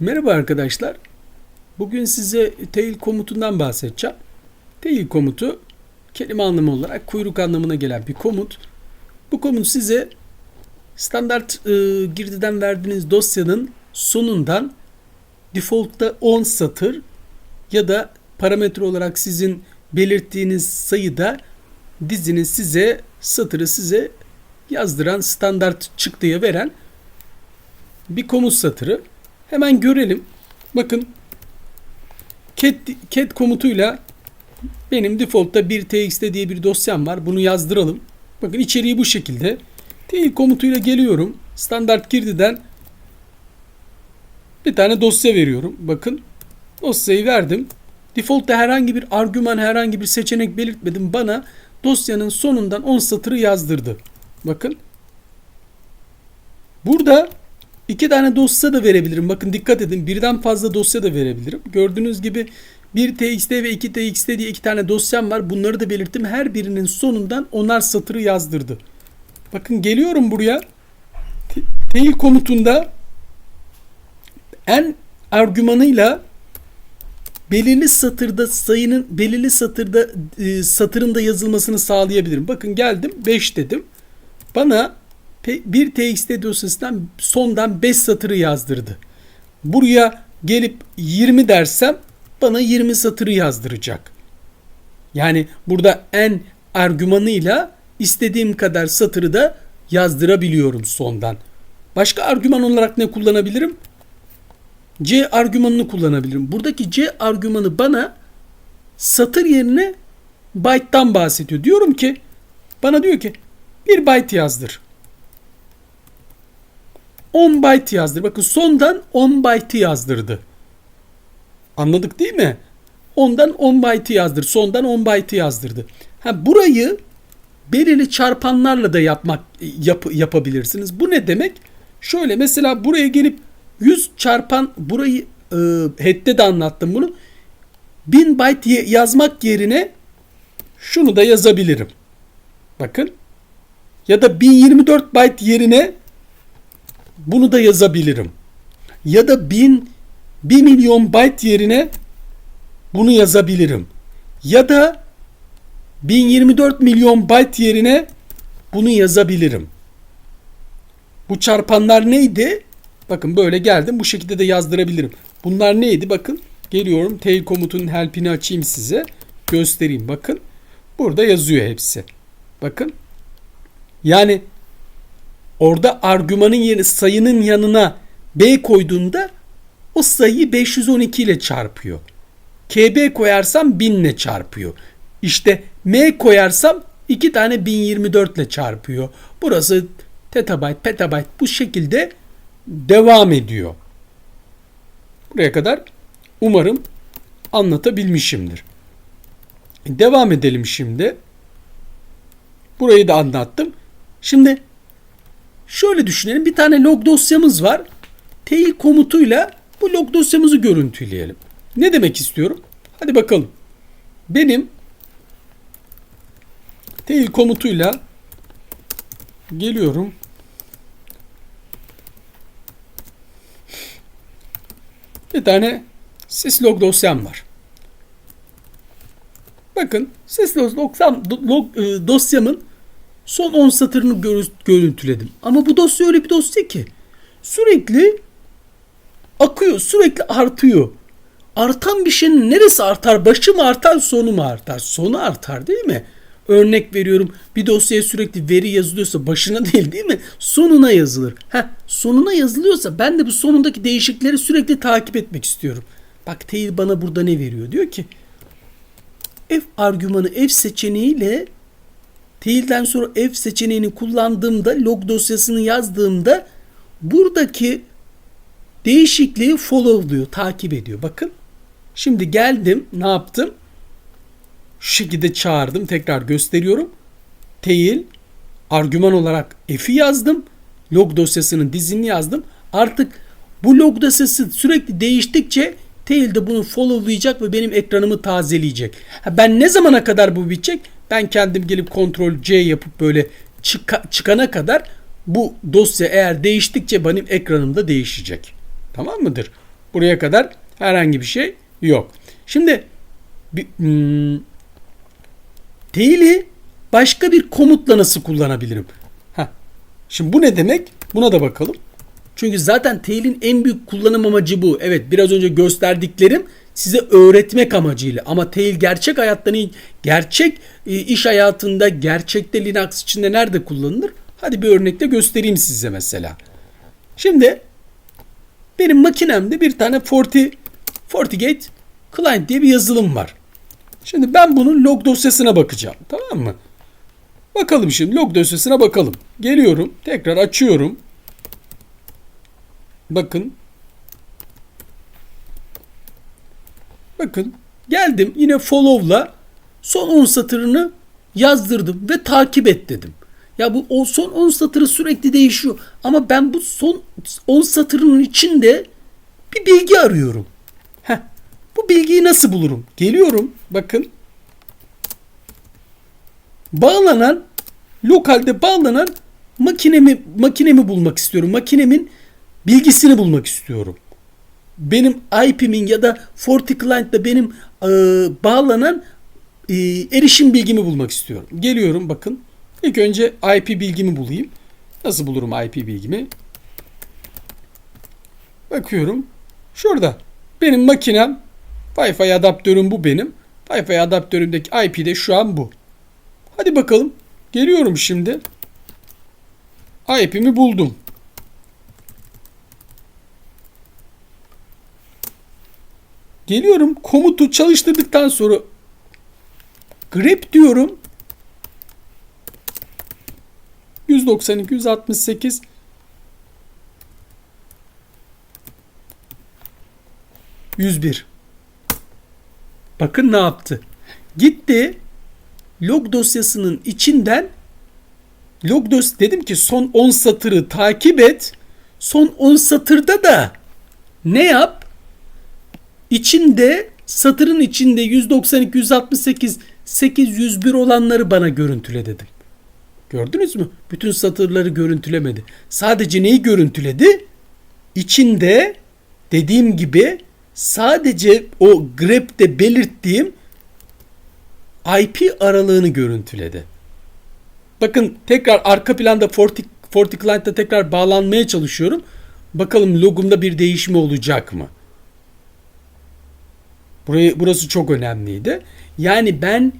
Merhaba arkadaşlar. Bugün size tail komutundan bahsedeceğim. Tail komutu kelime anlamı olarak kuyruk anlamına gelen bir komut. Bu komut size standart e, girdiden verdiğiniz dosyanın sonundan default'ta 10 satır ya da parametre olarak sizin belirttiğiniz sayıda dizinin size satırı size yazdıran standart çıktıya veren bir komut satırı. Hemen görelim. Bakın cat, cat komutuyla benim default'ta bir txt diye bir dosyam var. Bunu yazdıralım. Bakın içeriği bu şekilde. Tail komutuyla geliyorum. Standart girdiden bir tane dosya veriyorum. Bakın dosyayı verdim. Default'ta herhangi bir argüman, herhangi bir seçenek belirtmedim. Bana dosyanın sonundan 10 satırı yazdırdı. Bakın. Burada iki tane dosya da verebilirim. Bakın dikkat edin. Birden fazla dosya da verebilirim. Gördüğünüz gibi bir txt ve iki txt diye iki tane dosyam var. Bunları da belirttim. Her birinin sonundan onar satırı yazdırdı. Bakın geliyorum buraya. Tail komutunda en argümanıyla belirli satırda sayının belirli satırda e, satırında yazılmasını sağlayabilirim. Bakın geldim 5 dedim. Bana bir txt dosyasından sondan 5 satırı yazdırdı. Buraya gelip 20 dersem bana 20 satırı yazdıracak. Yani burada en argümanıyla istediğim kadar satırı da yazdırabiliyorum sondan. Başka argüman olarak ne kullanabilirim? C argümanını kullanabilirim. Buradaki C argümanı bana satır yerine byte'dan bahsediyor. Diyorum ki bana diyor ki bir byte yazdır. 10 byte yazdır. Bakın sondan 10 byte yazdırdı. Anladık değil mi? Ondan 10 byte yazdır. Sondan 10 byte yazdırdı. Ha burayı belirli çarpanlarla da yapmak yap, yapabilirsiniz. Bu ne demek? Şöyle mesela buraya gelip 100 çarpan burayı e, head'de de anlattım bunu. 1000 byte yazmak yerine şunu da yazabilirim. Bakın. Ya da 1024 byte yerine bunu da yazabilirim. Ya da 1000 1 milyon byte yerine bunu yazabilirim. Ya da 1024 milyon byte yerine bunu yazabilirim. Bu çarpanlar neydi? Bakın böyle geldim. Bu şekilde de yazdırabilirim. Bunlar neydi? Bakın geliyorum. Tail komutunun help'ini açayım size. Göstereyim. Bakın. Burada yazıyor hepsi. Bakın. Yani orada argümanın yerine sayının yanına B koyduğunda o sayıyı 512 ile çarpıyor. KB koyarsam 1000 ile çarpıyor. İşte M koyarsam iki tane 1024 ile çarpıyor. Burası tetabyte, petabyte bu şekilde devam ediyor. Buraya kadar umarım anlatabilmişimdir. Devam edelim şimdi. Burayı da anlattım. Şimdi şöyle düşünelim. Bir tane log dosyamız var. Tail komutuyla bu log dosyamızı görüntüleyelim. Ne demek istiyorum? Hadi bakalım. Benim tail komutuyla geliyorum. Bir tane syslog dosyam var. Bakın syslog dosyam, e, dosyamın son 10 satırını görüntüledim. Ama bu dosya öyle bir dosya ki sürekli akıyor, sürekli artıyor. Artan bir şeyin neresi artar? Başı mı artar, sonu mu artar? Sonu artar değil mi? Örnek veriyorum bir dosyaya sürekli veri yazılıyorsa başına değil değil mi? Sonuna yazılır. Ha sonuna yazılıyorsa ben de bu sonundaki değişiklikleri sürekli takip etmek istiyorum. Bak tail bana burada ne veriyor? Diyor ki f argümanı f seçeneğiyle tail'den sonra f seçeneğini kullandığımda log dosyasını yazdığımda buradaki değişikliği followluyor, takip ediyor. Bakın. Şimdi geldim, ne yaptım? Şu şekilde çağırdım, tekrar gösteriyorum. Tail argüman olarak f'i yazdım. Log dosyasının dizini yazdım. Artık bu log dosyası sürekli değiştikçe tail de bunu followlayacak ve benim ekranımı tazeleyecek. ben ne zamana kadar bu bitecek? Ben kendim gelip kontrol C yapıp böyle çıka, çıkana kadar bu dosya eğer değiştikçe benim ekranımda değişecek. Tamam mıdır? Buraya kadar herhangi bir şey yok. Şimdi bir, hmm, tail'i başka bir komutla nasıl kullanabilirim? Heh. Şimdi bu ne demek? Buna da bakalım. Çünkü zaten tail'in en büyük kullanım amacı bu. Evet biraz önce gösterdiklerim size öğretmek amacıyla. Ama tail gerçek hayatta ne- gerçek e, iş hayatında gerçekte Linux içinde nerede kullanılır? Hadi bir örnekle göstereyim size mesela. Şimdi benim makinemde bir tane Forti, FortiGate Client diye bir yazılım var. Şimdi ben bunun log dosyasına bakacağım. Tamam mı? Bakalım şimdi log dosyasına bakalım. Geliyorum. Tekrar açıyorum. Bakın. Bakın. Geldim yine follow'la son 10 satırını yazdırdım ve takip et dedim. Ya bu o son 10 satırı sürekli değişiyor. Ama ben bu son 10 satırının içinde bir bilgi arıyorum. Heh. Bu bilgiyi nasıl bulurum? Geliyorum. Bakın. Bağlanan lokalde bağlanan makinemi makinemi bulmak istiyorum. Makinemin bilgisini bulmak istiyorum. Benim IP'min ya da FortiClient'da benim e, bağlanan e, erişim bilgimi bulmak istiyorum. Geliyorum bakın. İlk önce IP bilgimi bulayım. Nasıl bulurum IP bilgimi? Bakıyorum. Şurada. Benim makinem Wi-Fi adaptörüm bu benim. Wi-Fi adaptörümdeki IP de şu an bu. Hadi bakalım. Geliyorum şimdi. IP'mi buldum. Geliyorum komutu çalıştırdıktan sonra grep diyorum. 192 168 101 Bakın ne yaptı. Gitti log dosyasının içinden log dos dedim ki son 10 satırı takip et. Son 10 satırda da ne yap? İçinde satırın içinde 192, 168, 801 olanları bana görüntüle dedim. Gördünüz mü? Bütün satırları görüntülemedi. Sadece neyi görüntüledi? İçinde dediğim gibi sadece o grep'te belirttiğim IP aralığını görüntüledi. Bakın tekrar arka planda Forti, tekrar bağlanmaya çalışıyorum. Bakalım logumda bir değişme olacak mı? Burayı, burası çok önemliydi. Yani ben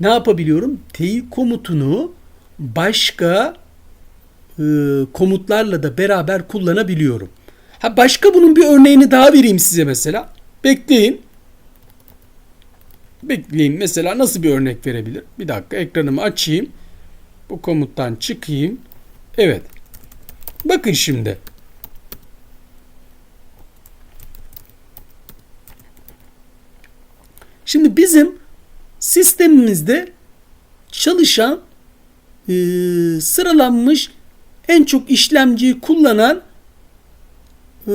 ne yapabiliyorum? Teyit komutunu başka e, komutlarla da beraber kullanabiliyorum. Ha başka bunun bir örneğini daha vereyim size mesela. Bekleyin. Bekleyin. Mesela nasıl bir örnek verebilir? Bir dakika ekranımı açayım. Bu komuttan çıkayım. Evet. Bakın şimdi. Şimdi bizim sistemimizde çalışan e, sıralanmış en çok işlemciyi kullanan e,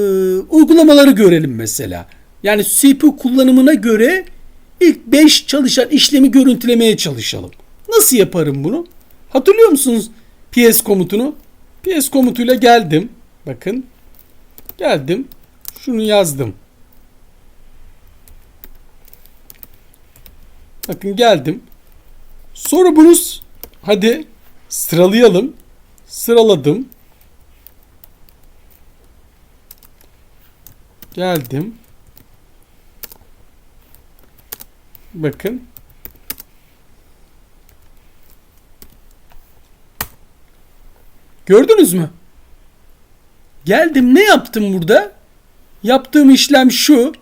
uygulamaları görelim mesela. Yani CPU kullanımına göre ilk 5 çalışan işlemi görüntülemeye çalışalım. Nasıl yaparım bunu? Hatırlıyor musunuz PS komutunu? PS komutuyla geldim. Bakın. Geldim. Şunu yazdım. Bakın geldim. Sonra bunu hadi sıralayalım. Sıraladım. Geldim. Bakın. Gördünüz mü? Geldim ne yaptım burada? Yaptığım işlem şu.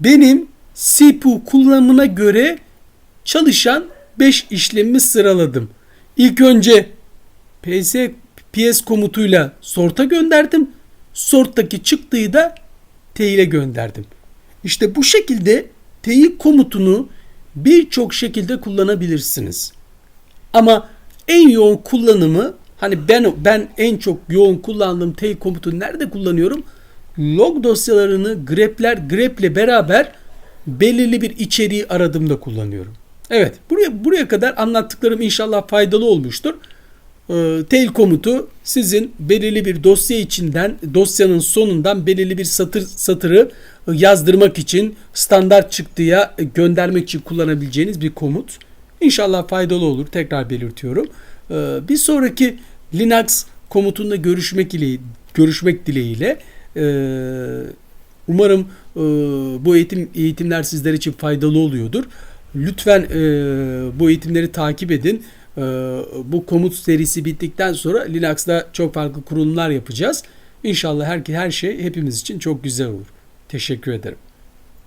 Benim CPU kullanımına göre çalışan 5 işlemi sıraladım. İlk önce PS, PS komutuyla sort'a gönderdim. Sort'taki çıktığı da teyile gönderdim. İşte bu şekilde teyit komutunu birçok şekilde kullanabilirsiniz. Ama en yoğun kullanımı hani ben ben en çok yoğun kullandığım teyit komutu nerede kullanıyorum? Log dosyalarını grepler greple beraber belirli bir içeriği aradığımda kullanıyorum. Evet, buraya buraya kadar anlattıklarım inşallah faydalı olmuştur. e, tail komutu sizin belirli bir dosya içinden dosyanın sonundan belirli bir satır satırı e, yazdırmak için standart çıktıya göndermek için kullanabileceğiniz bir komut. İnşallah faydalı olur. Tekrar belirtiyorum. E, bir sonraki Linux komutunda görüşmek ile görüşmek dileğiyle e, umarım bu eğitim eğitimler sizler için faydalı oluyordur. Lütfen e, bu eğitimleri takip edin. E, bu komut serisi bittikten sonra Linux'ta çok farklı kurulumlar yapacağız. İnşallah her, her şey hepimiz için çok güzel olur. Teşekkür ederim.